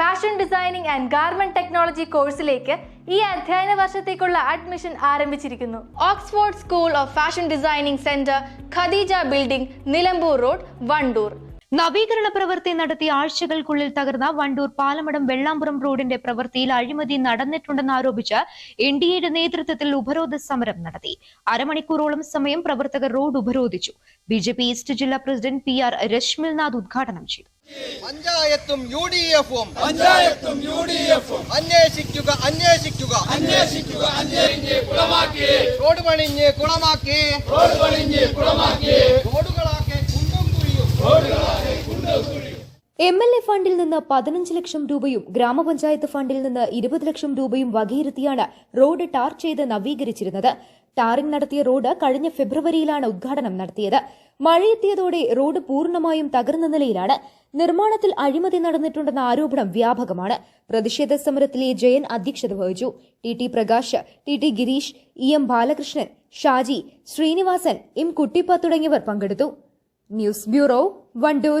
Fashion designing and garment technology കോഴ്സിലേക്ക് ഈ അധ്യയന വർഷത്തേക്കുള്ള അഡ്മിഷൻ ആരംഭിച്ചിരിക്കുന്നു. Oxford school of fashion designing centre Khadija building Nilambur road Wandoor നവീകരണ പ്രവൃത്തി നടത്തി ആഴ്ചകൾക്കുള്ളിൽ തകർന്ന വണ്ടൂർ പാലമടം വെള്ളാമ്പുറം റോഡിന്റെ പ്രവൃത്തിയിൽ അഴിമതി നടന്നിട്ടുണ്ടെന്ന് ആരോപിച്ച് എൻ ഡി എയുടെ നേതൃത്വത്തിൽ ഉപരോധ സമരം നടത്തി. അരമണിക്കൂറോളം സമയം പ്രവർത്തകർ റോഡ് ഉപരോധിച്ചു. ബി ജെ പി ഈസ്റ്റ് ജില്ലാ പ്രസിഡന്റ് പി ആർ രശ്മിൽനാഥ് ഉദ്ഘാടനം ചെയ്തു. പഞ്ചായത്തും യു ഡി എഫും പഞ്ചായത്തും യു ഡി എഫും അന്വേഷിക്കുക അന്വേഷിക്കുക. അന്വേഷിക്കുക അന്വേഷിച്ച് കുളമാക്കി. റോഡ് പണിഞ്ഞ് കുളമാക്കി. റോഡ് പണിഞ്ഞ് കുളമാക്കി. റോഡുകളാക്കി കുണ്ടും കുഴിയും. എം എൽ എ ഫണ്ടിൽ നിന്ന് പതിനഞ്ച് ലക്ഷം രൂപയും ഗ്രാമപഞ്ചായത്ത് ഫണ്ടിൽ നിന്ന് ഇരുപത് ലക്ഷം രൂപയും വകയിരുത്തിയാണ് റോഡ് ടാർ ചെയ്ത് നവീകരിച്ചിരുന്നത്. ടാറിംഗ് നടത്തിയ റോഡ് കഴിഞ്ഞ ഫെബ്രുവരിയിലാണ് ഉദ്ഘാടനം നടത്തിയത്. മഴയെത്തിയതോടെ റോഡ് പൂർണമായും തകർന്ന നിലയിലാണ്. നിർമ്മാണത്തിൽ അഴിമതി നടന്നിട്ടുണ്ടെന്ന ആരോപണം വ്യാപകമാണ്. പ്രതിഷേധ സമരത്തിലെ ജയൻ അധ്യക്ഷത വഹിച്ചു. T T Prakash T T Girish E M Balakrishnan Shaji Srinivasan M Kuttippa തുടങ്ങിയവർ പങ്കെടുത്തു. News bureau Wandoor.